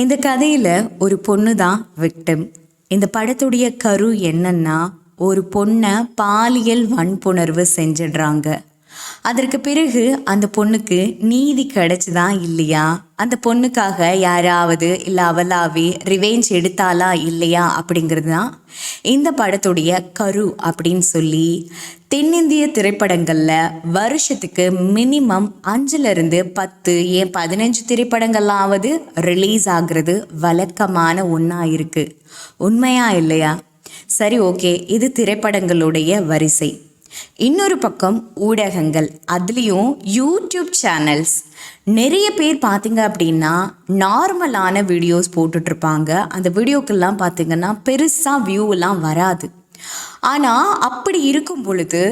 இந்த கதையில் ஒரு பொண்ணு தான் விக்டிம் இந்த படத்துடைய கரு என்னன்னா ஒரு பொண்ணை பாலியல் வன்புணர்வு செஞ்சிடுறாங்க. அதற்கு பிறகு அந்த பொண்ணுக்கு நீதி கிடைச்சுதா இல்லையா? அந்த பொண்ணுக்காக யாராவது இல்லை அவளாவே ரிவேஞ்ச் எடுத்தாளா இல்லையா அப்படிங்கிறது தான் இந்த படத்துடைய கரு அப்படின்னு சொல்லி தென்னிந்திய திரைப்படங்களில் வருஷத்துக்கு மினிமம் அஞ்சுலேருந்து பத்து ஏன் பதினஞ்சு திரைப்படங்களாவது ரிலீஸ் ஆகிறது வழக்கமான ஒன்றா இருக்குது உண்மையா இல்லையா? சரி ஓகே இது திரைப்படங்களுடைய வரிசை. இன்னொரு பக்கம் ஊடகங்கள் அதுலேயும் யூடியூப் சேனல்ஸ் நிறைய பேர் பார்த்தீங்க அப்படின்னா நார்மலான வீடியோஸ் போட்டுட்ருப்பாங்க. அந்த வீடியோக்கெல்லாம் பார்த்தீங்கன்னா பெருசாக வியூவெல்லாம் வராது. ஆனால் அப்படி இருக்கும் பொழுது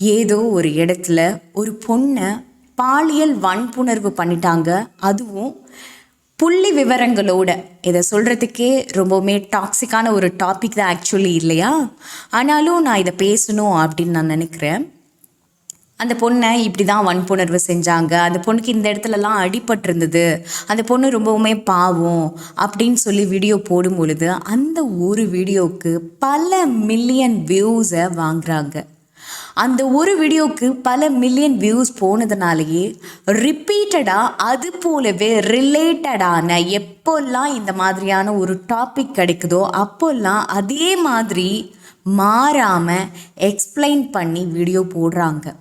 ஏதோ ஒரு இடத்துல ஒரு பொண்ணை பாலியல் வன்புணர்வு பண்ணிட்டாங்க. அதுவும் புள்ளி விவரங்களோட இதை சொல்கிறதுக்கே ரொம்பவுமே டாக்ஸிக்கான ஒரு டாபிக் தான் ஆக்சுவலி இல்லையா? ஆனாலும் நான் இதை பேசணும் அப்படின்னு நான் நினைக்கிறேன். அந்த பொண்ணை இப்படி தான் வன்புணர்வு செஞ்சாங்க. அந்த பொண்ணுக்கு இந்த இடத்துலலாம் அடிபட்டிருந்தது. அந்த பொண்ணு ரொம்பவுமே பாவம் அப்படின்னு சொல்லி வீடியோ போடும் பொழுது அந்த ஒரு வீடியோவுக்கு பல மில்லியன் வியூஸை வாங்குறாங்க. அந்த ஒரு வீடியோவுக்கு பல மில்லியன் வியூஸ் போனதுனாலேயே ரிப்பீட்டடாக அது போலவே ரிலேட்டடான எப்போல்லாம் இந்த மாதிரியான ஒரு டாபிக் கிடைக்குதோ அப்போல்லாம் அதே மாதிரி மாறாமல் எக்ஸ்பிளைன் பண்ணி வீடியோ போடுறாங்க.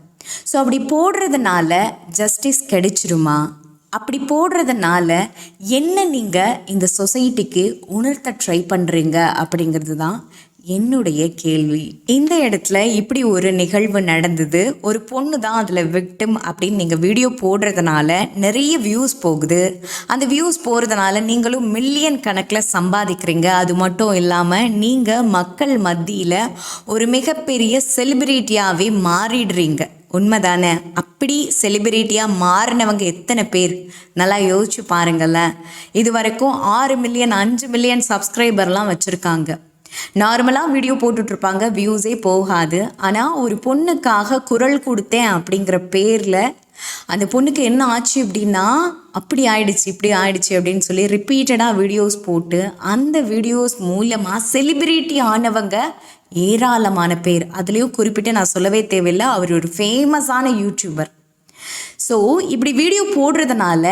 ஸோ அப்படி போடுறதுனால ஜஸ்டிஸ் கிடைச்சிருமா? அப்படி போடுறதுனால என்ன நீங்கள் இந்த சொசைட்டிக்கு உணர்த்த ட்ரை பண்ணுறீங்க அப்படிங்கிறது தான் என்னுடைய கேள்வி. இந்த இடத்துல இப்படி ஒரு நிகழ்வு நடந்தது. ஒரு பொண்ணு தான் அதில் விக்டிம் அப்படின்னு நீங்கள் வீடியோ போடுறதுனால நிறைய வியூஸ் போகுது. அந்த வியூஸ் போகிறதுனால நீங்களும் மில்லியன் கணக்கில் சம்பாதிக்கிறீங்க. அது மட்டும் இல்லாமல் நீங்கள் மக்கள் மத்தியில் ஒரு மிகப்பெரிய செலிபிரிட்டியாகவே மாறிடுறீங்க. உண்மைதானே? அப்படி செலிபிரிட்டியாக மாறினவங்க எத்தனை பேர்? நல்லா யோசிச்சு பாருங்களேன். இது வரைக்கும் ஆறு மில்லியன் அஞ்சு மில்லியன் சப்ஸ்கிரைபர்லாம் வச்சுருக்காங்க. நார்மலாக வீடியோ போட்டுட்ருப்பாங்க வியூஸே போகாது. ஆனால் ஒரு பொண்ணுக்காக குரல் கொடுத்தேன் அப்படிங்கிற பேரில் அந்த பொண்ணுக்கு என்ன ஆச்சு அப்படின்னா அப்படி ஆயிடுச்சு இப்படி ஆயிடுச்சு அப்படின்னு சொல்லி ரிப்பீட்டடாக வீடியோஸ் போட்டு அந்த வீடியோஸ் மூலமாக செலிபிரிட்டி ஆனவங்க ஏராளமான பேர். அதுலேயும் குறிப்பிட்டு நான் சொல்லவே தேவையில்லை அவர் ஒரு ஃபேமஸான யூடியூபர் ஸோ இப்படி வீடியோ போடுறதுனால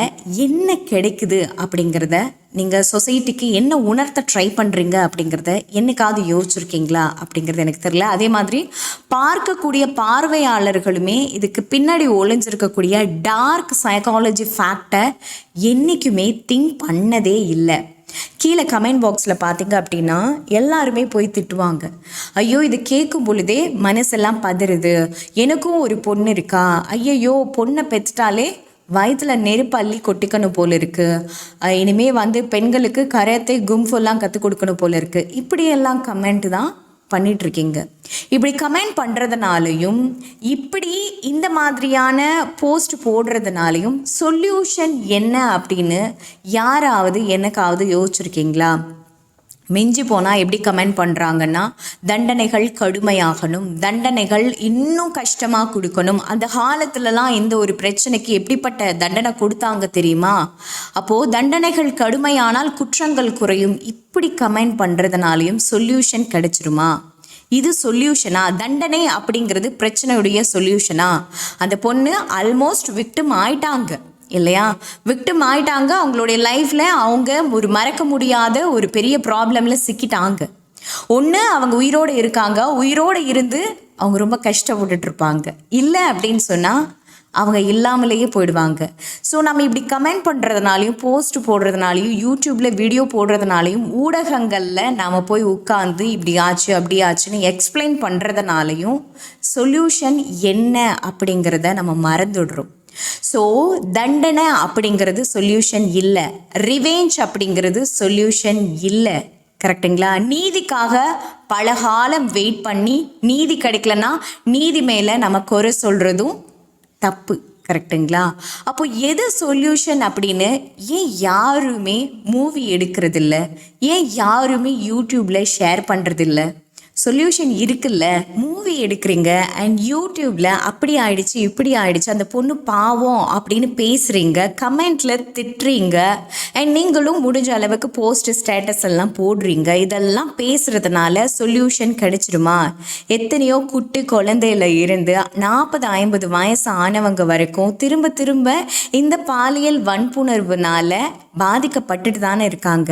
என்ன கிடைக்குது அப்படிங்கிறத நீங்கள் சொசைட்டிக்கு என்ன உணர்த்த ட்ரை பண்ணுறீங்க அப்படிங்கிறத என்னைக்காவது யோசிச்சிருக்கீங்களா அப்படிங்கிறது எனக்கு தெரியல. அதே மாதிரி பார்க்கக்கூடிய பார்வையாளர்களுமே இதுக்கு பின்னாடி ஒளிஞ்சிருக்கக்கூடிய டார்க் சைக்காலஜி ஃபேக்டை என்றைக்குமே திங்க் பண்ணதே இல்லை. கீழே கமெண்ட் பாக்ஸில் பார்த்தீங்க அப்படின்னா எல்லாருமே போய் திட்டுவாங்க. ஐயோ இது கேட்கும் பொழுதே மனசெல்லாம் பதறுது. எனக்கும் ஒரு பொண்ணு இருக்கா? ஐயையோ பொண்ணை பெற்றுட்டாலே வயிற்றில் நெருப்பு அள்ளி கொட்டிக்கணும் போல இருக்குது இனிமே வந்து பெண்களுக்கு கரத்தை கும்ஃபெல்லாம் கற்றுக் கொடுக்கணும் போல இருக்குது இப்படியெல்லாம் கமெண்ட் தான் பண்ணிகிட்ருக்கீங்க இப்படி கமெண்ட் பண்ணுறதுனாலையும் இப்படி இந்த மாதிரியான போஸ்ட் போடுறதுனாலையும் சொல்யூஷன் என்ன அப்படின்னு யாராவது எனக்காவது யோசிச்சிருக்கீங்களா? மிஞ்சி போனால் எப்படி கமெண்ட் பண்ணுறாங்கன்னா தண்டனைகள் கடுமையாகணும். தண்டனைகள் இன்னும் கஷ்டமாக கொடுக்கணும். அந்த காலத்துலலாம் இந்த ஒரு பிரச்சனைக்கு எப்படிப்பட்ட தண்டனை கொடுத்தாங்க தெரியுமா? அப்போது தண்டனைகள் கடுமையானால் குற்றங்கள் குறையும். இப்படி கமெண்ட் பண்ணுறதுனாலையும் சொல்யூஷன் கிடைச்சிருமா? இது சொல்யூஷனா தண்டனை அப்படிங்கிறது பிரச்சனையுடைய சொல்யூஷனா அந்த பொண்ணு ஆல்மோஸ்ட் விக்டம் ஆயிட்டாங்க. இல்லையா? விக்டிம் ஆயிட்டாங்க அவங்களுடைய லைஃப்பில் அவங்க ஒரு மறக்க முடியாத ஒரு பெரிய ப்ராப்ளமில் சிக்கிட்டாங்க. ஒன்று அவங்க உயிரோடு இருக்காங்க. உயிரோடு இருந்து அவங்க ரொம்ப கஷ்டப்பட்டுட்டு இருப்பாங்க இல்லை அப்படின்னு சொன்னால் அவங்க இல்லாமலேயே போயிடுவாங்க. ஸோ நம்ம இப்படி கமெண்ட் பண்ணுறதுனாலையும் போஸ்ட் போடுறதுனாலையும் யூடியூப்பில் வீடியோ போடுறதுனாலையும் ஊடகங்களில் நாம் போய் உட்காந்து இப்படி ஆச்சு அப்படி ஆச்சுன்னு எக்ஸ்பிளைன் பண்ணுறதுனாலையும் சொல்யூஷன் என்ன அப்படிங்கிறத நம்ம மறந்துடுறோம். ஸோ தண்டனை அப்படிங்கிறது சொல்யூஷன் இல்லை. ரிவேஞ்ச் அப்படிங்கிறது சொல்யூஷன் இல்லை. கரெக்டுங்களா நீதிக்காக பல காலம் வெயிட் பண்ணி நீதி கிடைக்கலன்னா நீதி மேலே நம்ம குறை சொல்கிறதும் தப்பு. கரெக்டுங்களா அப்போ எது சொல்யூஷன் அப்படின்னு ஏன் யாருமே மூவி எடுக்கிறதில்ல? ஏன் யாருமே யூடியூப்பில் ஷேர் பண்ணுறதில்ல சொல்யூஷன் இருக்குல்ல? மூவி எடுக்கிறீங்க அண்ட் யூடியூப்ல அப்படி ஆயிடுச்சு இப்படி ஆயிடுச்சு அந்த பொண்ணு பாவம் அப்படின்னு பேசுறீங்க கமெண்ட்ல திட்டுறீங்க அண்ட் நீங்களும் முடிஞ்ச அளவுக்கு போஸ்ட் ஸ்டேட்டஸ் எல்லாம் போடுறீங்க. இதெல்லாம் பேசுறதுனால சொல்யூஷன் கிடைச்சிருமா? எத்தனையோ குட்டி குழந்தையில இருந்து நாற்பது ஐம்பது வயசு ஆனவங்க வரைக்கும் திரும்ப திரும்ப இந்த பாலியல் வன்புணர்வுனால பாதிக்கப்பட்டுட்டு தானே இருக்காங்க.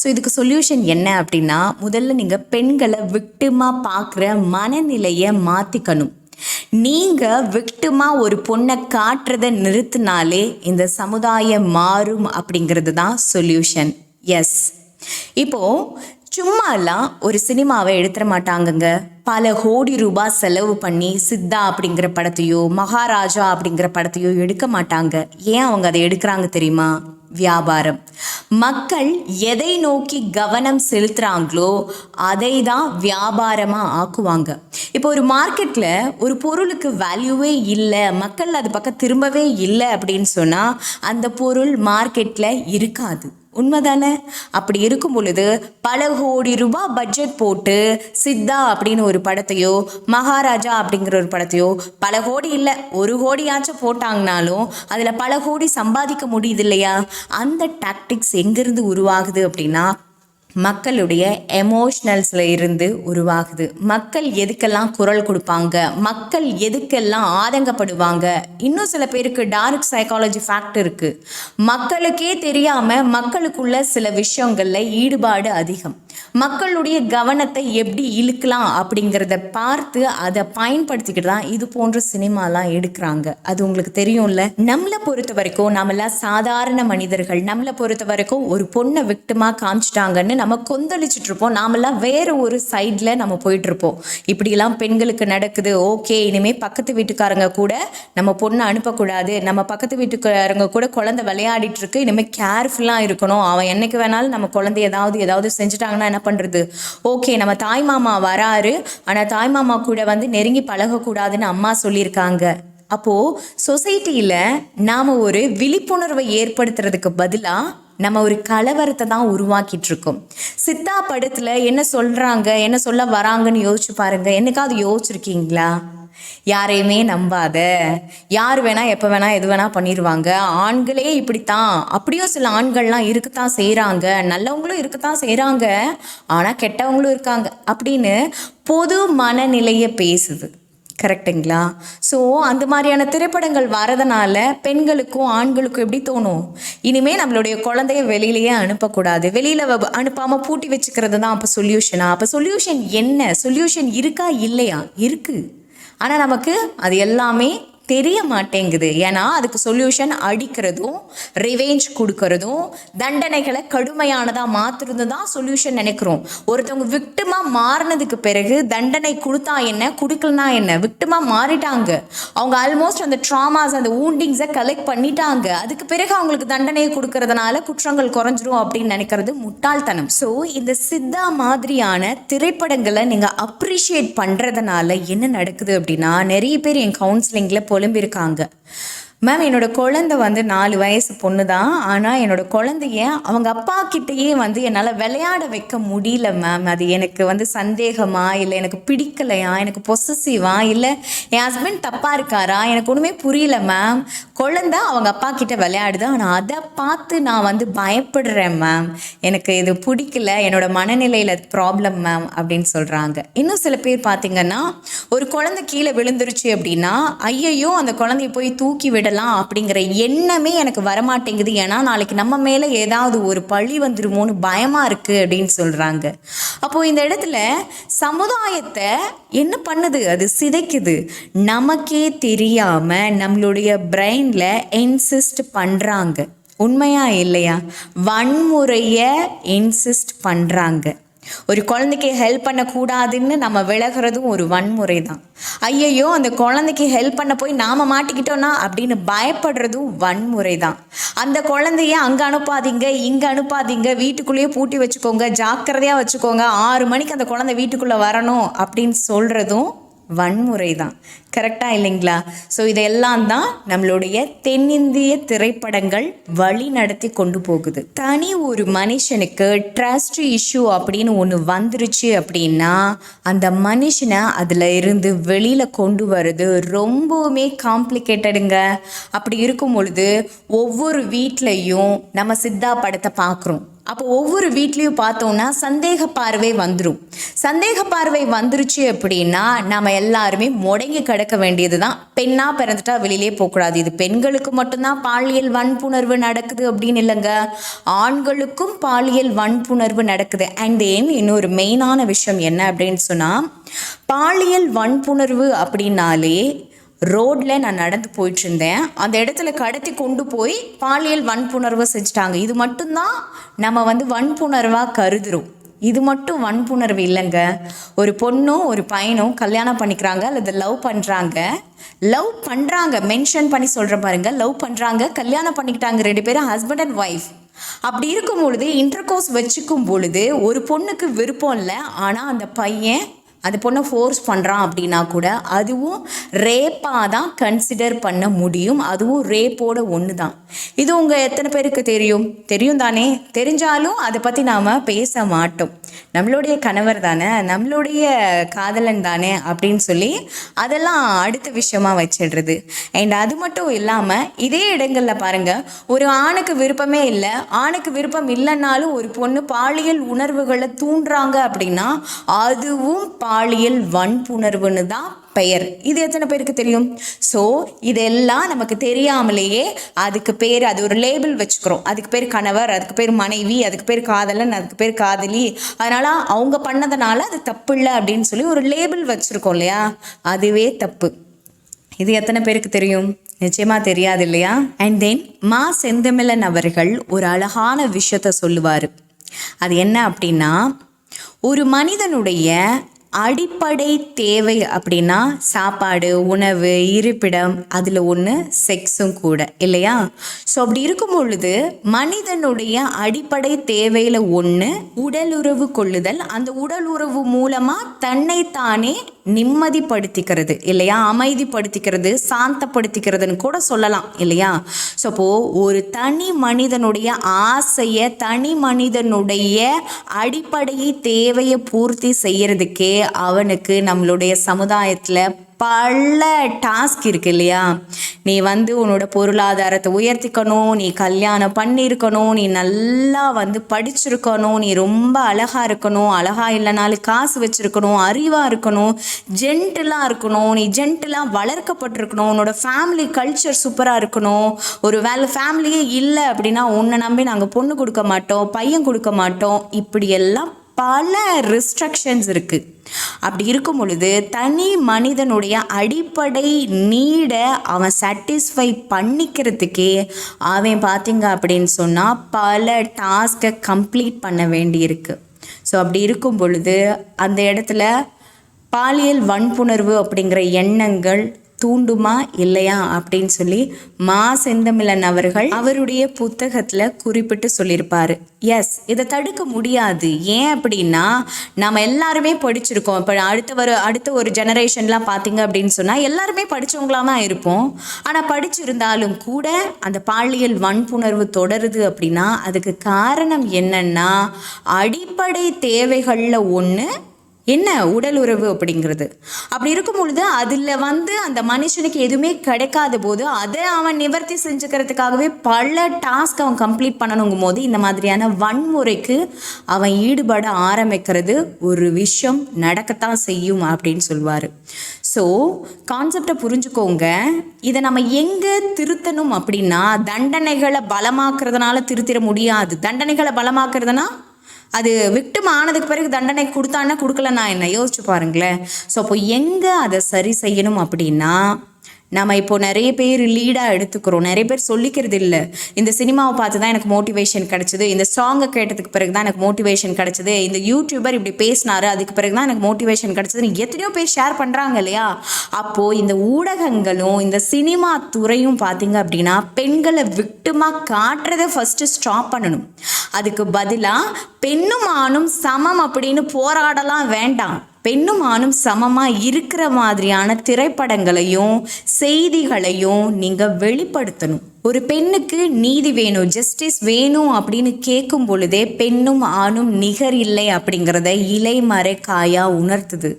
ஸோ இதுக்கு சொல்யூஷன் என்ன அப்படின்னா முதல்ல நீங்கள் பெண்களை விக்டிமாக பார்க்குற மனநிலையை மாற்றிக்கணும் நீங்கள் விக்டிமாக ஒரு பொண்ணை காட்டுறதை நிறுத்தினாலே இந்த சமுதாயம் மாறும் அப்படிங்கிறது தான் சொல்யூஷன் எஸ் இப்போ சும்மாலாம் ஒரு சினிமாவை எடுத்துட மாட்டாங்கங்க. பல கோடி ரூபாய் செலவு பண்ணி சித்தா அப்படிங்கிற படத்தையோ மகாராஜா அப்படிங்கிற படத்தையோ எடுக்க மாட்டாங்க. ஏன் அவங்க அதை எடுக்கிறாங்க தெரியுமா? வியாபாரம். மக்கள் எதை நோக்கி கவனம் செலுத்துகிறாங்களோ அதை தான் வியாபாரமாக ஆக்குவாங்க. இப்போ ஒரு மார்க்கெட்டில் ஒரு பொருளுக்கு வேல்யூவே இல்லை மக்கள் அது பக்கம் திரும்பவே இல்லை அப்படின்னு சொன்னால் அந்த பொருள் மார்க்கெட்டில் இருக்காது. உண்மைதானே? அப்படி இருக்கும் பொழுது பல கோடி ரூபாய் பட்ஜெட் போட்டு சித்தா அப்படின்னு ஒரு படத்தையோ மகாராஜா அப்படிங்கிற ஒரு படத்தையோ பல கோடி இல்லை ஒரு கோடியாச்சும் போட்டாங்கனாலும் அதில் பல கோடி சம்பாதிக்க முடியுது இல்லையா? அந்த டாக்டிக்ஸ் எங்கேருந்து உருவாகுது அப்படின்னா மக்களுடைய எமோஷ்னல்ஸில் இருந்து உருவாகுது. மக்கள் எதுக்கெல்லாம் குரல் கொடுப்பாங்க? மக்கள் எதுக்கெல்லாம் ஆதங்கப்படுவாங்க? இன்னும் சில பேருக்கு டார்க் சைக்காலஜி ஃபேக்ட் இருக்குது மக்களுக்கே தெரியாமல் மக்களுக்குள்ள சில விஷயங்களில் ஈடுபாடு அதிகம். மக்களுடைய கவனத்தை எப்படி இழுக்கலாம் அப்படிங்கிறத பார்த்து அதை பயன்படுத்திக்கிட்டு தான் இது போன்ற சினிமாலாம் எடுக்கிறாங்க. அது உங்களுக்கு தெரியும்ல? நம்மளை பொறுத்த வரைக்கும் நம்மளாம் சாதாரண மனிதர்கள் நம்மளை பொறுத்த வரைக்கும் ஒரு பொண்ணை விக்டமாக காமிச்சிட்டாங்கன்னு நம்ம கொந்தளிச்சுட்டு இருப்போம். நாமெல்லாம் வேற ஒரு சைடில் நம்ம போயிட்டு இருப்போம். இப்படிலாம் பெண்களுக்கு நடக்குது. ஓகே இனிமேல் பக்கத்து வீட்டுக்காரங்க கூட நம்ம பொண்ணை அனுப்பக்கூடாது. நம்ம பக்கத்து வீட்டுக்காரங்க கூட குழந்தை விளையாடிட்டு இருக்கு. இனிமேல் கேர்ஃபுல்லாக இருக்கணும். அவன் என்னைக்கு வேணாலும் நம்ம குழந்தை ஏதாவது ஏதாவது செஞ்சுட்டாங்கன்னா என்ன பண்ணுறது ஓகே நம்ம தாய் மாமா வராரு. ஆனால் தாய் மாமா கூட வந்து நெருங்கி பழகக்கூடாதுன்னு அம்மா சொல்லியிருக்காங்க. அப்போது சொசைட்டியில் நாம் ஒரு விழிப்புணர்வை ஏற்படுத்துறதுக்கு பதிலாக நம்ம ஒரு கலவரத்தை தான் உருவாக்கிட்டு இருக்கோம் சித்தா படத்தில் என்ன சொல்கிறாங்க என்ன சொல்ல வராங்கன்னு யோசிச்சு பாருங்கள் என்னைக்காவது யோசிச்சிருக்கீங்களா? யாரையுமே நம்பாத. யார் வேணா எப்போ வேணா எது வேணா பண்ணிடுவாங்க ஆண்களே இப்படித்தான். அப்படியும் சில ஆண்கள்லாம் இருக்குத்தான் செய்கிறாங்க நல்லவங்களும் இருக்கத்தான் செய்கிறாங்க ஆனால் கெட்டவங்களும் இருக்காங்க. அப்படின்னு பொது மனநிலையை பேசுது. கரெக்டுங்களா ஸோ அந்த மாதிரியான திரைப்படங்கள் வரதுனால பெண்களுக்கும் ஆண்களுக்கும் எப்படி தோணும்? இனிமே நம்மளுடைய குழந்தைய வெளியிலேயே அனுப்பக்கூடாது. வெளியில் அனுப்பாமல் பூட்டி வச்சுக்கிறது தான் அப்போ சொல்யூஷனா அப்போ சொல்யூஷன் என்ன? சொல்யூஷன் இருக்கா? இல்லையா? இருக்குது ஆனால் நமக்கு அது எல்லாமே தெரிய மாட்டேங்குது ஏன்னா அதுக்கு சொல்யூஷன் அடிக்கிறதும் ரிவேஞ்ச் கொடுக்கறதும் தண்டனைகளை கடுமையானதாக மாற்றுறது தான் சொல்யூஷன் நினைக்கிறோம். ஒருத்தவங்க விக்டமாக மாறினதுக்கு பிறகு தண்டனை கொடுத்தா என்ன கொடுக்கலனா என்ன? விக்டமாக மாறிட்டாங்க. அவங்க ஆல்மோஸ்ட் அந்த ட்ராமாஸ் அந்த ஊண்டிங்ஸை கலெக்ட் பண்ணிட்டாங்க. அதுக்கு பிறகு அவங்களுக்கு தண்டனையை கொடுக்கறதுனால குற்றங்கள் குறைஞ்சிரும் அப்படின்னு நினைக்கிறது முட்டாள்தனம். ஸோ இந்த சித்தா மாதிரியான திரைப்படங்களை நீங்கள் அப்ரிஷியேட் பண்ணுறதுனால என்ன நடக்குது அப்படின்னா நிறைய பேர் என் கவுன்சிலிங்கில் புலம்பியிருக்காங்க மேம் என்னோட குழந்தை வந்து நாலு வயசு பொண்ணு தான் ஆனால் என்னோட குழந்தைய அவங்க அப்பா கிட்டேயே வந்து என்னால் விளையாட வைக்க முடியல மேம் அது எனக்கு வந்து சந்தேகமா இல்லை எனக்கு பிடிக்கலையா எனக்கு பொசசிவா இல்லை என் ஹஸ்பண்ட் தப்பாக இருக்காரா எனக்கு ஒன்றுமே புரியல மேம் குழந்தை அவங்க அப்பா கிட்ட விளையாடுது. ஆனால் அதை பார்த்து நான் வந்து பயப்படுறேன் மேம் எனக்கு இது பிடிக்கல. என்னோட மனநிலையில் ப்ராப்ளம் மேம் அப்படின்னு சொல்கிறாங்க இன்னும் சில பேர் பார்த்தீங்கன்னா ஒரு குழந்தை கீழே விழுந்துருச்சு அப்படின்னா ஐயையோ அந்த குழந்தைய போய் தூக்கி விடலாம் அப்படிங்கிற எண்ணமே எனக்கு வரமாட்டேங்குது. ஏன்னா நாளைக்கு நம்ம மேலே ஏதாவது ஒரு பழி வந்துருமோன்னு பயமாக இருக்குது அப்படின்னு சொல்கிறாங்க அப்போது இந்த இடத்துல சமுதாயத்தை என்ன பண்ணுது? அது சிதைக்குது. நமக்கே தெரியாமல் நம்மளுடைய பிரெயினில் இன்சிஸ்ட் பண்ணுறாங்க உண்மையா இல்லையா? வன்முறையை இன்சிஸ்ட் பண்ணுறாங்க ஒரு குழந்தைக்கு ஹெல்ப் பண்ணக்கூடாதுன்னு நம்ம விலகிறதும் ஒரு வன்முறை தான் ஐயையோ அந்த குழந்தைக்கு ஹெல்ப் பண்ண போய் நாம் மாட்டிக்கிட்டோன்னா அப்படின்னு பயப்படுறதும் வன்முறை தான் அந்த குழந்தைய அங்கே அனுப்பாதீங்க இங்கே அனுப்பாதீங்க வீட்டுக்குள்ளேயே பூட்டி வச்சுக்கோங்க ஜாக்கிரதையாக வச்சுக்கோங்க ஆறு மணிக்கு அந்த குழந்தை வீட்டுக்குள்ளே வரணும் அப்படின்னு சொல்கிறதும் வன்முறை தான் கரெக்டாக இல்லைங்களா? ஸோ இதெல்லாம் தான் நம்மளுடைய தென்னிந்திய திரைப்படங்கள் வழி நடத்தி கொண்டு போகுது. தனி ஒரு மனுஷனுக்கு ட்ரஸ்ட் இஷ்யூ அப்படின்னு ஒன்று வந்துருச்சு அப்படின்னா அந்த மனுஷனை அதில் இருந்து வெளியில் கொண்டு வர்றது ரொம்பவுமே காம்ப்ளிகேட்டடுங்க அப்படி இருக்கும் பொழுது ஒவ்வொரு வீட்லேயும் நம்ம சித்தா படத்தை பார்க்குறோம். அப்போ ஒவ்வொரு வீட்லேயும் பார்த்தோம்னா சந்தேக பார்வை வந்துடும் சந்தேக பார்வை வந்துருச்சு அப்படின்னா நம்ம எல்லாருமே முடங்கி கிடக்க வேண்டியது தான் பெண்ணாக பிறந்துட்டா வெளியிலே போகக்கூடாது இது பெண்களுக்கு மட்டும்தான் பாலியல் வன்புணர்வு நடக்குது அப்படின்னு இல்லைங்க. ஆண்களுக்கும் பாலியல் வன்புணர்வு நடக்குது. அண்ட் தென் இன்னொரு மெயினான விஷயம் என்ன அப்படின்னு சொன்னால் பாலியல் வன்புணர்வு அப்படின்னாலே ரோட்டில் நான் நடந்து போயிட்டு இருந்தேன் அந்த இடத்துல கடத்தி கொண்டு போய் பாலியல் வன்புணர்வை செஞ்சுட்டாங்க. இது மட்டும்தான் நம்ம வந்து வன்புணர்வாக கருதுறோம். இது மட்டும் வன்புணர்வு இல்லைங்க. ஒரு பொண்ணும் ஒரு பையனும் கல்யாணம் பண்ணிக்கிறாங்க அல்லது லவ் பண்ணுறாங்க லவ் பண்ணுறாங்க மென்ஷன் பண்ணி சொல்கிற பாருங்க. லவ் பண்ணுறாங்க கல்யாணம் பண்ணிக்கிட்டாங்க ரெண்டு பேரும் ஹஸ்பண்ட் அண்ட் ஒய்ஃப் அப்படி இருக்கும் பொழுது இன்டர்கோர்ஸ் வச்சுக்கும் பொழுது ஒரு பொண்ணுக்கு விருப்பம் இல்லை. ஆனால் அந்த பையன் அந்த பொண்ணை ஃபோர்ஸ் பண்ணுறான் அப்படின்னா கூட அதுவும் ரேப்பாக தான் கன்சிடர் பண்ண முடியும். அதுவும் ரேப்போட ஒன்று தான் இது உங்கள் எத்தனை பேருக்கு தெரியும்? தெரியும் தானே? தெரிஞ்சாலும் அதை பற்றி நாம் பேச மாட்டோம். நம்மளுடைய கணவர் தானே? நம்மளுடைய காதலன் தானே? அப்படின்னு சொல்லி அதெல்லாம் அடுத்த விஷயமா வச்சிடுறது. அண்ட் அது மட்டும் இல்லாமல் இதே இடங்களில் பாருங்கள் ஒரு ஆணுக்கு விருப்பமே இல்லை. ஆணுக்கு விருப்பம் இல்லைன்னாலும் ஒரு பொண்ணு பாலியல் உணர்வுகளை தூண்டுறாங்க அப்படின்னா அதுவும் பாலியல் வன்புணர்வுன்னு தான் பெயர். இது எத்தனை பேருக்கு தெரியும்? ஸோ இதெல்லாம் நமக்கு தெரியாமலேயே அதுக்கு பேர் அது ஒரு லேபிள் வச்சுக்கிறோம். அதுக்கு பேர் கணவர் அதுக்கு பேர் மனைவி அதுக்கு பேர் காதலன் அதுக்கு பேர் காதலி. அதனால் அவங்க பண்ணதுனால அது தப்பு இல்லை அப்படின்னு சொல்லி ஒரு லேபிள் வச்சுருக்கோம் இல்லையா? அதுவே தப்பு. இது எத்தனை பேருக்கு தெரியும்? நிச்சயமாக தெரியாது இல்லையா? அண்ட் தென் மா செந்தமிழன் அவர்கள் ஒரு அழகான விஷயத்த சொல்லுவார். அது என்ன அப்படின்னா ஒரு மனிதனுடைய அடிப்படை தேவை அப்படின்னா சாப்பாடு உணவு இருப்பிடம் அதில் ஒன்று செக்ஸும் கூட இல்லையா? ஸோ அப்படி இருக்கும் பொழுது மனிதனுடைய அடிப்படை தேவையில் ஒன்று உடலுறவு கொள்ளுதல். அந்த உடல் உறவு மூலமாக தன்னைத்தானே நிம்மதிப்படுத்திக்கிறது இல்லையா? அமைதிப்படுத்திக்கிறது சாந்தப்படுத்திக்கிறதுன்னு கூட சொல்லலாம் இல்லையா? ஸோ அப்போது ஒரு தனி மனிதனுடைய ஆசையை தனி மனிதனுடைய அடிப்படை தேவையை பூர்த்தி செய்யறதுக்கே அவனுக்கு நம்மளுடைய சமுதாயத்தில் பல டாஸ்க் இருக்கு இல்லையா? நீ வந்து உன்னோட பொருளாதாரத்தை உயர்த்திக்கணும் நீ கல்யாணம் பண்ணியிருக்கணும் நீ நல்லா வந்து படிச்சிருக்கணும் நீ ரொம்ப அழகாக இருக்கணும் அழகாக இல்லைனாலும் காசு வச்சுருக்கணும் அறிவாக இருக்கணும் ஜென்டிலாக இருக்கணும் நீ ஜென்டிலாக வளர்க்கப்பட்டிருக்கணும் உன்னோட ஃபேமிலி கல்ச்சர் சூப்பராக இருக்கணும். ஒரு வேலை ஃபேமிலியே இல்லை அப்படின்னா உன்னை நம்பி நாங்கள் பொண்ணு கொடுக்க மாட்டோம் பையன் கொடுக்க மாட்டோம். இப்படியெல்லாம் பல ரிஸ்ட்ரக்ஷன்ஸ் இருக்குது அப்படி இருக்கும் பொழுது தனி மனிதனுடைய அடிப்படை நீடை அவன் சாட்டிஸ்ஃபை பண்ணிக்கிறதுக்கே அவன் பார்த்திங்க அப்படின்னு சொன்னால் பல டாஸ்க்கை கம்ப்ளீட் பண்ண வேண்டியிருக்கு. ஸோ அப்படி இருக்கும் பொழுது அந்த இடத்துல பாலியல் வன்புணர்வு அப்படிங்கிற எண்ணங்கள் தூண்டுமா இல்லையா அப்படின்னு சொல்லி மா செந்தமிழன் அவர்கள் அவருடைய புத்தகத்தில் குறிப்பிட்டு சொல்லியிருப்பாரு. எஸ் இதை தடுக்க முடியாது. ஏன் அப்படின்னா நம்ம எல்லாருமே படிச்சிருக்கோம். இப்போ அடுத்த ஒரு அடுத்த ஒரு ஜெனரேஷன்லாம் பார்த்தீங்க அப்படின்னு சொன்னால் எல்லாருமே படித்தவங்களா தான் இருப்போம். ஆனால் படிச்சிருந்தாலும் கூட அந்த பாலியல் வன்புணர்வு தொடருது அப்படின்னா அதுக்கு காரணம் என்னன்னா அடிப்படை தேவைகளில் ஒன்று என்ன உடல் உறவு அப்படிங்கிறது? அப்படி இருக்கும் பொழுது அதில் வந்து அந்த மனுஷனுக்கு எதுவுமே கிடைக்காத போது அதை அவன் நிவர்த்தி செஞ்சுக்கிறதுக்காகவே பல டாஸ்க் அவன் கம்ப்ளீட் பண்ணணுங்கும் போது இந்த மாதிரியான வன்முறைக்கு அவன் ஈடுபட ஆரம்பிக்கிறது ஒரு விஷயம் நடக்கத்தான் செய்யும் அப்படின்னு சொல்லுவார் ஸோ கான்செப்டை புரிஞ்சுக்கோங்க. இதை நம்ம எங்கே திருத்தணும் அப்படின்னா தண்டனைகளை பலமாக்குறதுனால திருத்திட முடியாது. தண்டனைகளை பலமாக்குறதுனா அது விக்டம் ஆனதுக்கு பிறகு தண்டனை கொடுத்தான்னா கொடுக்கலன்னா என்ன? யோசிச்சு பாருங்களேன். ஸோ அப்போ எங்கே அதை சரி செய்யணும் அப்படின்னா நம்ம இப்போ நிறைய பேர் லீடாக எடுத்துக்கிறோம். நிறைய பேர் சொல்லிக்கிறது இல்லை. இந்த சினிமாவை பார்த்து தான் எனக்கு மோட்டிவேஷன் கிடச்சிது. இந்த சாங்கை கேட்டதுக்கு பிறகு தான் எனக்கு மோட்டிவேஷன் கிடச்சிது. இந்த யூடியூபர் இப்படி பேசினாரு. அதுக்கு பிறகு தான் எனக்கு மோட்டிவேஷன் கிடச்சிதுன்னு எத்தனையோ பேர் ஷேர் பண்ணுறாங்க இல்லையா? அப்போது இந்த ஊடகங்களும் இந்த சினிமா துறையும் பார்த்தீங்க அப்படின்னா பெண்களை விக்டமாக காட்டுறதை ஃபஸ்ட்டு ஸ்டாப் பண்ணணும். அதுக்கு பதிலாக பெண்ணும் ஆணும் சமம் அப்படின்னு போராடலாம் வேண்டாம். பெண்ணும் ஆணும் சமமாக இருக்கிற மாதிரியான திரைப்படங்களையும் செய்திகளையும் நீங்கள் வெளிப்படுத்தணும். ஒரு பெண்ணுக்கு நீதி வேணும் ஜஸ்டிஸ் வேணும் அப்படின்னு கேட்கும் பொழுதே பெண்ணும் ஆணும் நிகர் இல்லை அப்படிங்கிறத இலைமறை காயா உணர்த்துது.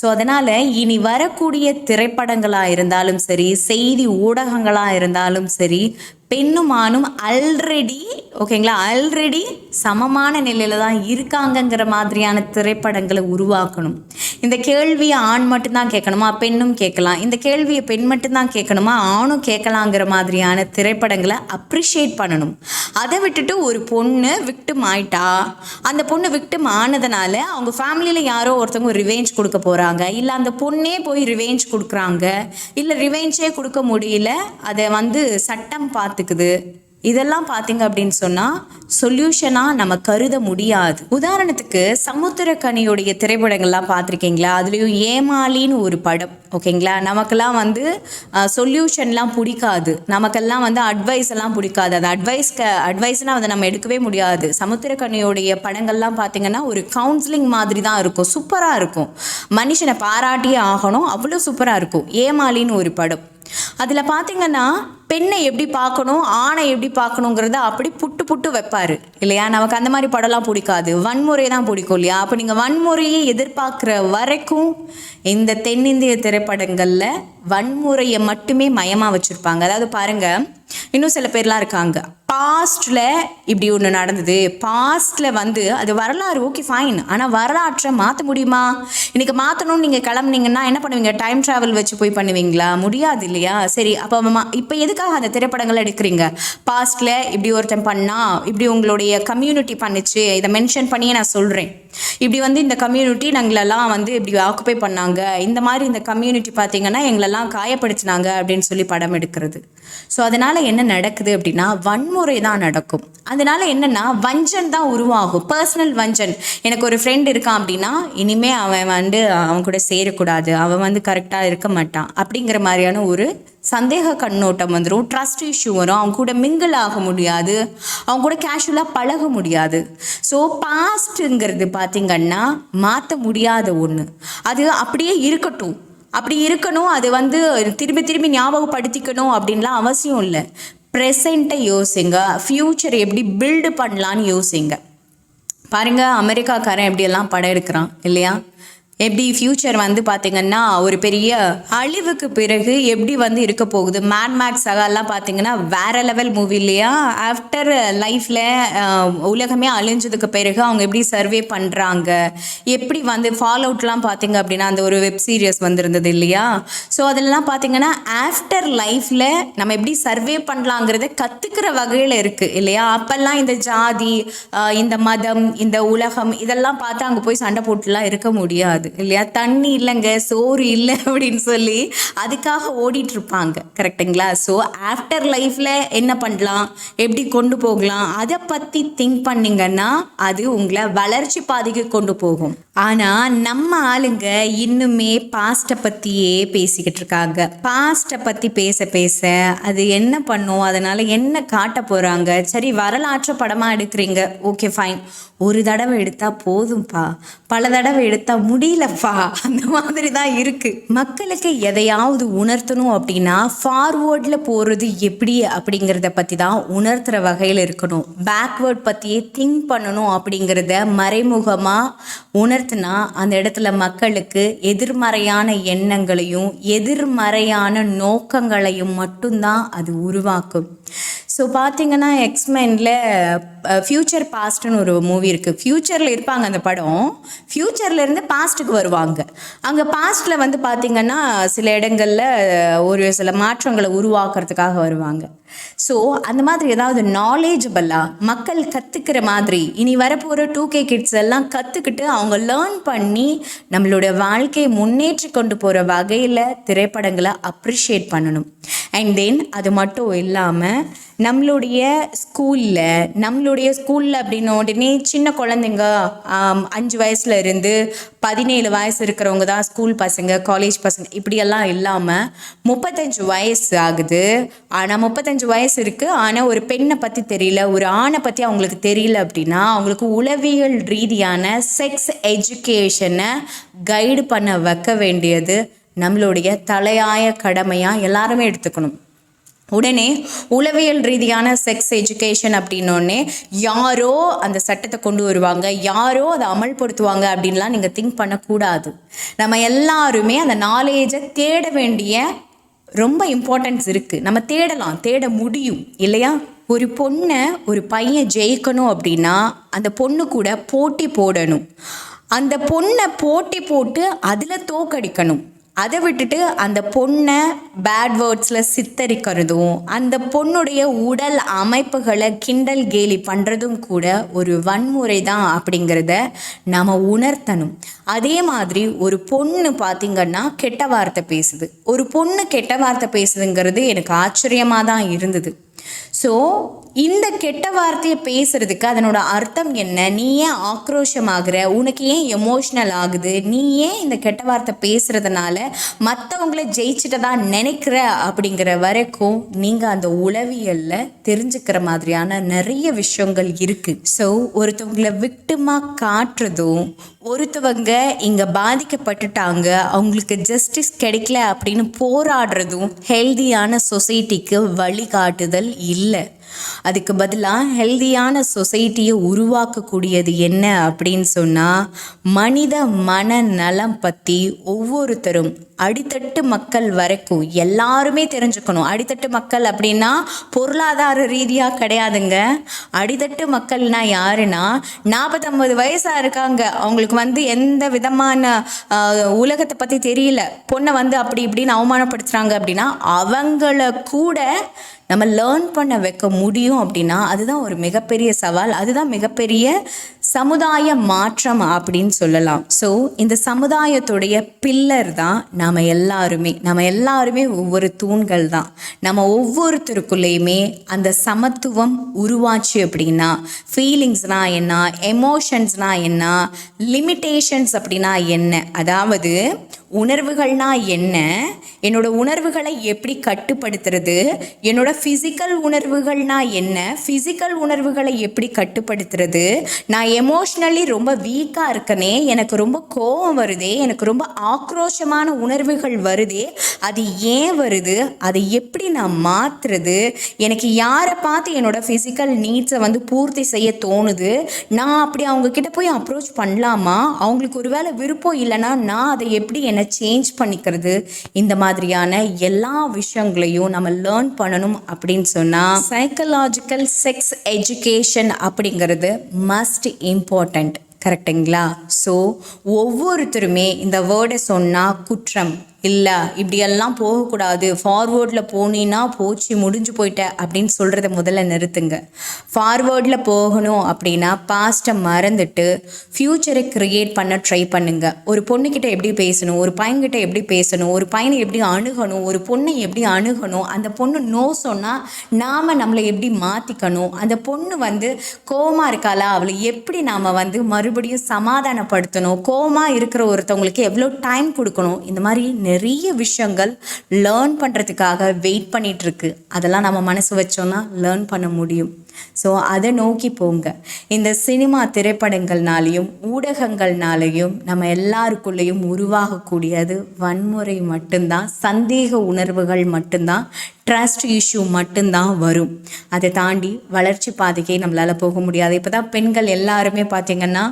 ஸோ அதனால் இனி வரக்கூடிய திரைப்படங்களாக இருந்தாலும் சரி செய்தி ஊடகங்களாக இருந்தாலும் சரி பெண்ணும் ஆணும் ஆல்ரெடி ஓகேங்களா ஆல்ரெடி சமமான நிலையில தான் இருக்காங்கங்கிற மாதிரியான திரைப்படங்களை உருவாக்கணும். இந்த கேள்வியை ஆண் மட்டும்தான் கேட்கணுமா? பெண்ணும் கேட்கலாம். இந்த கேள்வியை பெண் மட்டும்தான் கேட்கணுமா? ஆணும் கேட்கலாங்கிற மாதிரியான திரைப்படங்களை அப்ரிஷியேட் பண்ணணும். அதை விட்டுட்டு ஒரு பொண்ணு விக்டிம் ஆயிட்டா அந்த பொண்ணு விக்டிம் ஆனதுனால அவங்க ஃபேமிலியில் யாரோ ஒருத்தவங்க ரிவேஞ்ச் கொடுக்க போகிறாங்க இல்லை அந்த பொண்ணே போய் ரிவேஞ்ச் கொடுக்குறாங்க. இல்லை ரிவேஞ்சே கொடுக்க முடியல. அதை வந்து சட்டம் பார்த்துக்குது இதெல்லாம் பார்த்தீங்க அப்படின்னு சொன்னால் சொல்யூஷனாக நம்ம கருத முடியாது. உதாரணத்துக்கு சமுத்திரக்கனியுடைய திரைப்படங்கள்லாம் பார்த்துருக்கீங்களா அதுலேயும் ஏமாலின்னு ஒரு படம் ஓகேங்களா? நமக்கெல்லாம் வந்து சொல்யூஷன்லாம் பிடிக்காது. நமக்கெல்லாம் வந்து அட்வைஸ் எல்லாம் பிடிக்காது. அது அட்வைஸ்க்கு அட்வைஸ்னால் அதை நம்ம எடுக்கவே முடியாது. சமுத்திரக்கனியுடைய படங்கள்லாம் பார்த்தீங்கன்னா ஒரு கவுன்சிலிங் மாதிரி தான் இருக்கும். சூப்பராக இருக்கும். மனுஷனை பாராட்டியே ஆகணும். அவ்வளோ சூப்பராக இருக்கும். ஏமாலின்னு ஒரு படம். அதில் பார்த்தீங்கன்னா பெண்ணை எப்படி பார்க்கணும் ஆணை எப்படி பார்க்கணுங்கிறத அப்படி புட்டு புட்டு வைப்பார். இல்லையா? நமக்கு அந்த மாதிரி படம்லாம் பிடிக்காது. வன்முறை தான் பிடிக்கும் இல்லையா? அப்போ நீங்கள் வன்முறையை எதிர்பார்க்குற வரைக்கும் இந்த தென்னிந்திய திரைப்படங்களில் வன்முறையை மட்டுமே மயமாக வச்சுருப்பாங்க. அதாவது பாருங்கள் இன்னும் சில பேர்லாம் இருக்காங்க. பாஸ்டில் இப்படி ஒன்று நடந்தது. பாஸ்டில் வந்து அது வரலாறு ஓகே ஃபைன் ஆனால் வரலாற்றை மாற்ற முடியுமா? இன்றைக்கி மாற்றணும்னு நீங்கள் கிளம்புனீங்கன்னா என்ன பண்ணுவீங்க? டைம் ட்ராவல் வச்சு போய் பண்ணுவீங்களா? முடியாது இல்லையா? சரி அப்போ இப்போ எதுக்காக அந்த திரைப்படங்கள் எடுக்கிறீங்க? பாஸ்டில் இப்படி ஒருத்தன் பண்ணால் இப்படி உங்களுடைய கம்யூனிட்டி பண்ணுச்சு இதை மென்ஷன் பண்ணியே நான் சொல்கிறேன் இப்படி வந்து இந்த கம்யூனிட்டி நாங்களெல்லாம் வந்து இப்படி ஆக்குப்பை பண்ணாங்க. இந்த மாதிரி இந்த கம்யூனிட்டி பார்த்தீங்கன்னா எங்களெல்லாம் காயப்படுத்தினாங்க அப்படின்னு சொல்லி படம் எடுக்கிறது. ஸோ அதனால் என்ன நடக்குது அப்படின்னா வன்முறை தான் நடக்கும். அதனால என்னன்னா வஞ்சன் தான் உருவாகும். பர்சனல் வஞ்சன். எனக்கு ஒரு ஃப்ரெண்ட் இருக்கான் அப்படின்னா இனிமே அவன் வந்து அவன் கூட சேரக்கூடாது. அவன் வந்து கரெக்டாக இருக்க மாட்டான். அப்படிங்கிற மாதிரியான ஒரு சந்தேக கண்ணோட்டம் வந்துடும் ட்ரஸ்ட் இஷ்யூ வரும். அவங்க கூட மிங்கிள் ஆக முடியாது. அவங்க கூட கேஷுவலாக பழக முடியாது. ஸோ பாஸ்ட்டுங்கிறது பார்த்திங்கன்னா மாற்ற முடியாத ஒன்று அது அப்படியே இருக்கட்டும். அப்படி இருக்கணும் அது வந்து திரும்பி திரும்பி ஞாபகப்படுத்திக்கணும் அப்படின்லாம் அவசியம் இல்லை. ப்ரெசண்ட்டை யோசிங்க. ஃப்யூச்சர் எப்படி பில்டு பண்ணலான்னு யோசிங்க. பாருங்கள் அமெரிக்காக்காரன் எப்படியெல்லாம் படம் எடுக்கிறான் இல்லையா? எப்படி ஃப்யூச்சர் வந்து பார்த்திங்கன்னா ஒரு பெரிய அழிவுக்கு பிறகு எப்படி வந்து இருக்க போகுது? மேட்மேக்ஸ் சகாலாம் பார்த்திங்கன்னா வேற லெவல் மூவி இல்லையா? ஆஃப்டர் லைஃப்பில் உலகமே அழிஞ்சதுக்கு பிறகு அவங்க எப்படி சர்வே பண்ணுறாங்க எப்படி வந்து ஃபாலோ அவுட்லாம் பார்த்திங்க அப்படின்னா அந்த ஒரு வெப் சீரியஸ் வந்திருந்தது இல்லையா? ஸோ அதெல்லாம் பார்த்திங்கன்னா ஆஃப்டர் லைஃப்பில் நம்ம எப்படி சர்வே பண்ணலாங்கிறத கற்றுக்கிற வகையில் இருக்குது இல்லையா? அப்போல்லாம் இந்த ஜாதி இந்த மதம் இந்த உலகம் இதெல்லாம் பார்த்து அங்கே போய் சண்டை போட்டுலாம் இருக்க முடியாது. இல்லையா? தண்ணி இல்லைங்க சோறு இல்லை அப்படின்னு சொல்லி அதுக்காக ஓடிட்டு இருப்பாங்க கரெக்டுங்களா ஸோ ஆஃப்டர் லைஃப்பில் என்ன பண்ணலாம்? எப்படி கொண்டு போகலாம்? அதை பற்றி திங்க் பண்ணிங்கன்னா அது உங்களை வளர்ச்சி பாதைக்கு கொண்டு போகும். ஆனால் நம்ம ஆளுங்க இன்னுமே பாஸ்ட்டை பற்றியே பேசிக்கிட்டு இருக்காங்க. பாஸ்ட்டை பற்றி பேச பேச அது என்ன பண்ணும்? அதனால் என்ன காட்ட போகிறாங்க சரி வரலாற்று படமாக எடுக்கிறீங்க. ஓகே ஃபைன் ஒரு தடவை எடுத்தால் போதும்ப்பா பல தடவை எடுத்தால் முடியலப்பா அந்த மாதிரி தான் இருக்குது மக்களுக்கு எதையாவது உணர்த்தணும் அப்படின்னா ஃபார்வேர்டில் போகிறது எப்படி அப்படிங்கிறத பற்றி தான் உணர்த்துற வகையில் இருக்கணும். பேக்வேர்ட் பற்றியே திங்க் பண்ணணும் அப்படிங்கிறத மறைமுகமாக உணர்த்தினா அந்த இடத்துல மக்களுக்கு எதிர்மறையான எண்ணங்களையும் எதிர்மறையான நோக்கங்களையும் மட்டும்தான் அது உருவாக்கும். ஸோ பார்த்தீங்கன்னா எக்ஸ்மெனில் ஃப்யூச்சர் பாஸ்ட்னு ஒரு மூவி இருக்குது ஃப்யூச்சரில் இருப்பாங்க அந்த படம். ஃப்யூச்சர்லேருந்து பாஸ்ட்டுக்கு வருவாங்க. அங்கே பாஸ்ட்டில் வந்து பார்த்திங்கன்னா சில இடங்களில் ஒரு சில மாற்றங்களை உருவாக்குறதுக்காக வருவாங்க. ஸோ அந்த மாதிரி ஏதாவது நாலேஜபிளாக மக்கள் கற்றுக்கிற மாதிரி இனி வரப்போகிற டூ கே கிட்ஸ் எல்லாம் கற்றுக்கிட்டு அவங்க லேர்ன் பண்ணி நம்மளோட வாழ்க்கையை முன்னேற்றி கொண்டு போகிற வகையில் திரைப்படங்களை அப்ரிஷியேட் பண்ணணும். அண்ட் தென் அது மட்டும் இல்லாமல் நம்மளுடைய ஸ்கூலில் நம்மளுடைய ஸ்கூலில் அப்படின்ன உடனே சின்ன குழந்தைங்க அஞ்சு வயசுல இருந்து பதினேழு வயசு இருக்கிறவங்க தான் ஸ்கூல் பசங்க காலேஜ் பசங்க இப்படியெல்லாம் இல்லாமல் முப்பத்தஞ்சு வயசு ஆகுது. ஆனால் முப்பத்தஞ்சு வயசு இருக்குது ஆனால் ஒரு பெண்ணை பற்றி தெரியல ஒரு ஆணை பற்றி அவங்களுக்கு தெரியல அப்படின்னா அவங்களுக்கு உளவியல் ரீதியான செக்ஸ் எஜுகேஷனை கைடு பண்ண வைக்க வேண்டியது நம்மளுடைய தலையாய கடமையாக எல்லாருமே எடுத்துக்கணும். உடனே உளவியல் ரீதியான செக்ஸ் எஜுகேஷன் அப்படின்னோடனே யாரோ அந்த சட்டத்தை கொண்டு வருவாங்க யாரோ அதை அமல்படுத்துவாங்க அப்படின்லாம் நீங்கள் திங்க் பண்ணக்கூடாது. நம்ம எல்லாருமே அந்த நாலேஜை தேட வேண்டிய ரொம்ப இம்பார்ட்டன்ஸ் இருக்குது நம்ம தேடலாம் தேட முடியும் இல்லையா? ஒரு பொண்ணை ஒரு பையன் ஜெயிக்கணும் அப்படின்னா அந்த பொண்ணு கூட போட்டி போடணும். அந்த பொண்ணை போட்டி போட்டு அதில் தோக்கடிக்கணும். அதை விட்டுட்டு அந்த பொண்ணை பேட் வேர்ட்ஸில் சித்தரிக்கிறதும் அந்த பொண்ணுடைய உடல் அமைப்புகளை கிண்டல் கேலி பண்ணுறதும் கூட ஒரு வன்முறை தான் அப்படிங்கிறத நாம் உணர்த்தணும். அதே மாதிரி ஒரு பொண்ணு பார்த்திங்கன்னா கெட்ட வார்த்தை பேசுது. ஒரு பொண்ணு கெட்ட வார்த்தை பேசுதுங்கிறது எனக்கு ஆச்சரியமாக தான் இருந்தது. ஸோ இந்த கெட்ட வார்த்தையை பேசுறதுக்கு அதனோட அர்த்தம் என்ன? நீ ஏன் ஆக்ரோஷமாகிற? உனக்கு ஏன் எமோஷ்னல் ஆகுது? நீ ஏன் இந்த கெட்ட வார்த்தை பேசுறதுனால மற்றவங்கள ஜெயிச்சுட்டதா நினைக்கிற? அப்படிங்கிற வரைக்கும் நீங்கள் அந்த உளவியலில் தெரிஞ்சுக்கிற மாதிரியான நிறைய விஷயங்கள் இருக்குது ஸோ ஒருத்தவங்களை விக்டிமாக காட்டுறதும் ஒருத்தவங்க இங்கே பாதிக்கப்பட்டுட்டாங்க அவங்களுக்கு ஜஸ்டிஸ் கிடைக்கல அப்படின்னு போராடுறதும் ஹெல்தியான சொசைட்டிக்கு வழிகாட்டுதல் இல்லை. அதுக்கு பதிலாக ஹெல்தியான சொசைட்டியை உருவாக்கக்கூடியது என்ன அப்படின்னு சொன்னால் மனித மனநலம் பற்றி ஒவ்வொருத்தரும் அடித்தட்டு மக்கள் வரைக்கும் எல்லாருமே தெரிஞ்சுக்கணும். அடித்தட்டு மக்கள் அப்படின்னா பொருளாதார ரீதியாக கிடையாதுங்க. அடித்தட்டு மக்கள்னா யாருன்னா நாற்பத்தொம்பது வயசாக இருக்காங்க. அவங்களுக்கு வந்து எந்த விதமான உலகத்தை பற்றி தெரியல. பொண்ணை வந்து அப்படி இப்படின்னு அவமானப்படுத்துகிறாங்க அப்படின்னா அவங்கள கூட நம்ம லேர்ன் பண்ண வைக்க முடியும் அப்படின்னா அதுதான் ஒரு மிகப்பெரிய சவால். அதுதான் மிகப்பெரிய சமுதாய மாற்றம் அப்படின்னு சொல்லலாம். ஸோ இந்த சமுதாயத்துடைய பில்லர் தான் நாம் எல்லாருமே. நம்ம எல்லாருமே ஒவ்வொரு தூண்கள் தான். நம்ம ஒவ்வொருத்தருக்குள்ளேயுமே அந்த சமத்துவம் உருவாச்சு அப்படின்னா ஃபீலிங்ஸ்னால் என்ன எமோஷன்ஸ்னால் என்ன லிமிட்டேஷன்ஸ் அப்படின்னா என்ன? அதாவது உணர்வுகள்னா என்ன? என்னோட உணர்வுகளை எப்படி கட்டுப்படுத்துறது? என்னோட ஃபிசிக்கல் உணர்வுகள்னா என்ன? ஃபிசிக்கல் உணர்வுகளை எப்படி கட்டுப்படுத்துறது? நான் எமோஷ்னலி ரொம்ப வீக்காக இருக்கனே எனக்கு ரொம்ப கோபம் வருதே எனக்கு ரொம்ப ஆக்ரோஷமான உணர்வுகள் வருதே அது ஏன் வருது? அதை எப்படி நான் மாற்றுறது எனக்கு யாரை பார்த்து என்னோட ஃபிசிக்கல் நீட்ஸை வந்து பூர்த்தி செய்ய தோணுது? நான் அப்படி அவங்க கிட்ட போய் அப்ரோச் பண்ணலாமா? அவங்களுக்கு ஒருவேளை விருப்பம் இல்லைன்னா நான் அதை எப்படி என்னை சேஞ்ச் பண்ணிக்கிறது? இந்த மாதிரியான எல்லா விஷயங்களையும் நம்ம லேர்ன் பண்ணணும் அப்படின்னு சொன்னால் சைக்கலாஜிக்கல் செக்ஸ் எஜுகேஷன் அப்படிங்கிறது மஸ்ட் இம்பார்ட்டண்ட் கரெக்டுங்களா ஸோ ஒவ்வொருத்தருமே இந்த வேர்டை சொன்னால் குற்றம் இல்லை இப்படியெல்லாம் போகக்கூடாது. ஃபார்வேர்டில் போனீன்னா போச்சு முடிஞ்சு போயிட்ட அப்படின்னு சொல்கிறத முதல்ல நிறுத்துங்க. ஃபார்வேர்டில் போகணும் அப்படின்னா பாஸ்ட்டை மறந்துட்டு ஃப்யூச்சரை க்ரியேட் பண்ண ட்ரை பண்ணுங்க. ஒரு பொண்ணுக்கிட்ட எப்படி பேசணும் ஒரு பையன்கிட்ட எப்படி பேசணும் ஒரு பையனை எப்படி அணுகணும் ஒரு பொண்ணை எப்படி அணுகணும் அந்த பொண்ணு நோ சொன்னால் நாம் நம்மளை எப்படி மாற்றிக்கணும் அந்த பொண்ணு வந்து கோமா இருக்காளா? அவளை எப்படி நாம் வந்து மறுபடியும் சமாதானப்படுத்தணும்? கோமா இருக்கிற ஒருத்தவங்களுக்கு எவ்வளோ டைம் கொடுக்கணும்? இந்த மாதிரி நிறைய விஷயங்கள் லேர்ன் பண்ணுறதுக்காக வெயிட் பண்ணிகிட்ருக்கு அதெல்லாம் நம்ம மனசு வச்சோன்னா லேர்ன் பண்ண முடியும். ஸோ அதை நோக்கி போங்க. இந்த சினிமா திரைப்படங்கள்னாலையும் ஊடகங்கள்னாலையும் நம்ம எல்லாருக்குள்ளேயும் உருவாகக்கூடியது வன்முறை மட்டும்தான் சந்தேக உணர்வுகள் மட்டும்தான் ட்ரஸ்ட் இஷ்யூ மட்டும்தான் வரும். அதை தாண்டி வளர்ச்சி பாதைக்கே நம்மளால் போக முடியாது. இப்போ தான் பெண்கள் எல்லாருமே பார்த்திங்கன்னா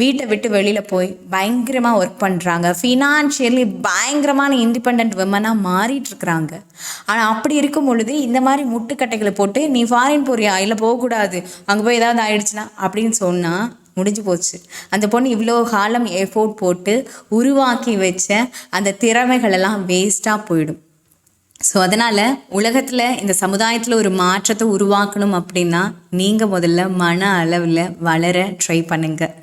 வீட்டை விட்டு வெளியில் போய் பயங்கரமாக ஒர்க் பண்ணுறாங்க ஃபினான்ஷியலி பயங்கரமான இண்டிபெண்ட் விமனாக மாறிட்டு இருக்கிறாங்க. ஆனால் அப்படி இருக்கும் பொழுது இந்த மாதிரி முட்டுக்கட்டைகளை போட்டு நீ ஃபாரின் போறியா? இல்லை போகக்கூடாது. அங்கே போய் ஏதாவது ஆயிடுச்சுன்னா அப்படின்னு சொன்னால் முடிஞ்சு போச்சு. அந்த பொண்ணு இவ்வளோ காலம் எஃபோர்ட் போட்டு உருவாக்கி வச்ச அந்த திறமைகளெல்லாம் வேஸ்ட்டாக போயிடும். ஸோ அதனால் உலகத்தில் இந்த சமுதாயத்தில் ஒரு மாற்றத்தை உருவாக்கணும் அப்படின்னா நீங்கள் முதல்ல மன அளவில் வளர ட்ரை பண்ணுங்கள்